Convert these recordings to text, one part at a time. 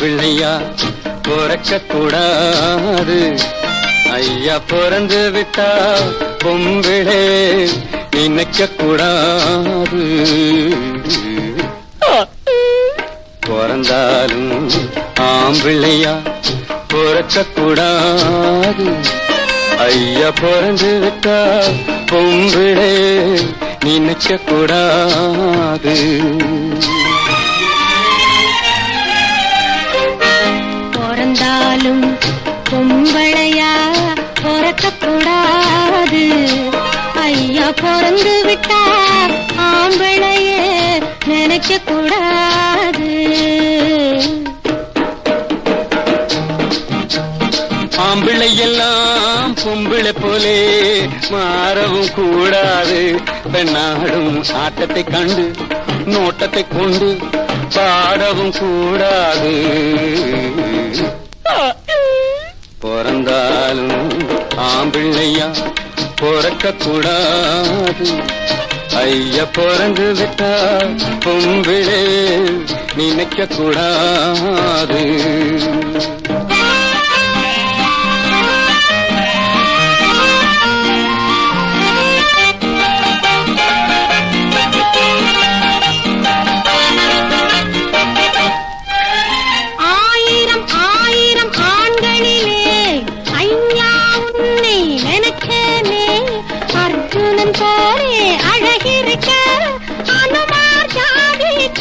பிள்ளையா பிறக்க கூடாது. ஐயா பிறந்து விட்டா பொம்பிளே நினைக்க கூடாது. பிறந்தாலும் ஆம்பிள்ளையா? பிறக்க கூடாது. ஐயா பிறந்து விட்டா பொம்பிளே நினைக்க கூடாது. பொம்பளையா பிறக்கக்கூடாது ஐயா பிறந்து விட்டா ஆம்பளையே நினைக்க கூடாது ஆம்பிள்ளை எல்லாம் பொம்பிளை போலே மாறவும் கூடாது. பெண்ணாடும் ஆட்டத்தை கண்டு நோட்டத்தை கொண்டு பாடவும் கூடாது. பிறந்தாலும் ஆம்பிள்ளையா பிறக்க கூடாது ஐயா பிறந்து விட்டா பொம்பிளே நினைக்க கூடாது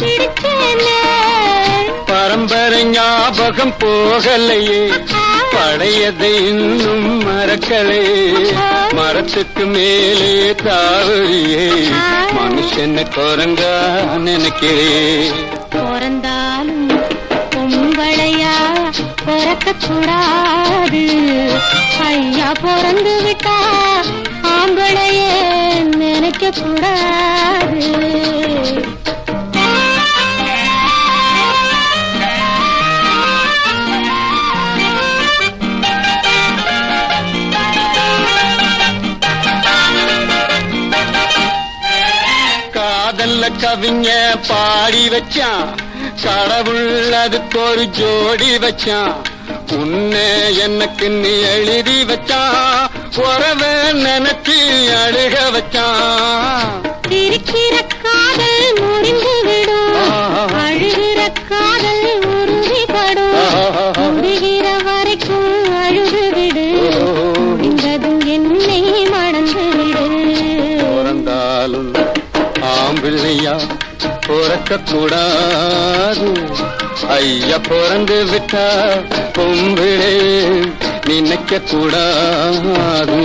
பிடிச்சேனே பரம்பரை ஞாபகம் போகலையே. பழையதை இன்னும் மறக்கலையே மரத்துக்கு மேலே தாவறியே. மனுஷன குரங்கா நினைக்கிறேன் பிறந்தாலும் பொம்பளையா பிறக்க கூடாது ஐயா பிறந்து விட்டா ஆம்பளையே நினைக்க கூடாது காதல்ல கவிஞ பாடி வச்சான். கடவுள் அதுக்கு ஒரு ஜோடி வச்சான். உன்னை எனக்கு நீ எழுதி வச்சான். உறவ நினைச்சு அழுக வச்சான். இருக்கிற காதல் முறிந்து ஐயா பிறக்க கூடாது ஐயா பிறந்து விட்டா பொம்பிழே நினைக்க கூடாது